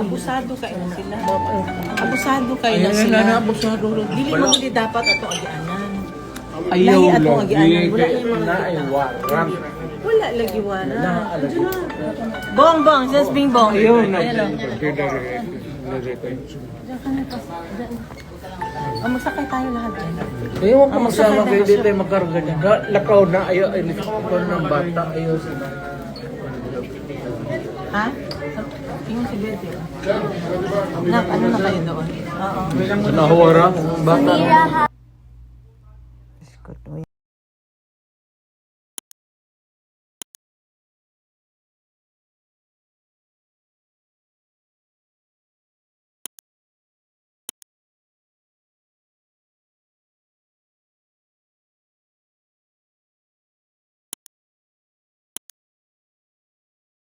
Abusado kayo na sila. Abusado kayo na sila. na na, abusado. Dili mo hindi dapat ato agianan. Ayaw Lahi ato agianan. Wala yung mga na waran. Wala lagi wala. Bong bong, just bing bong. Ayaw na. Ayan o. Oh, magsakay tayo lahat dyan. Ayaw ka magsama kayo dito ay magkarga niya. Lakaw na, ayaw, ay lakaw ng bata, ayaw sila. Ha? Tingin si Betty. Nak, ano na kayo doon? Oo. Nahuwara, bata. Ko,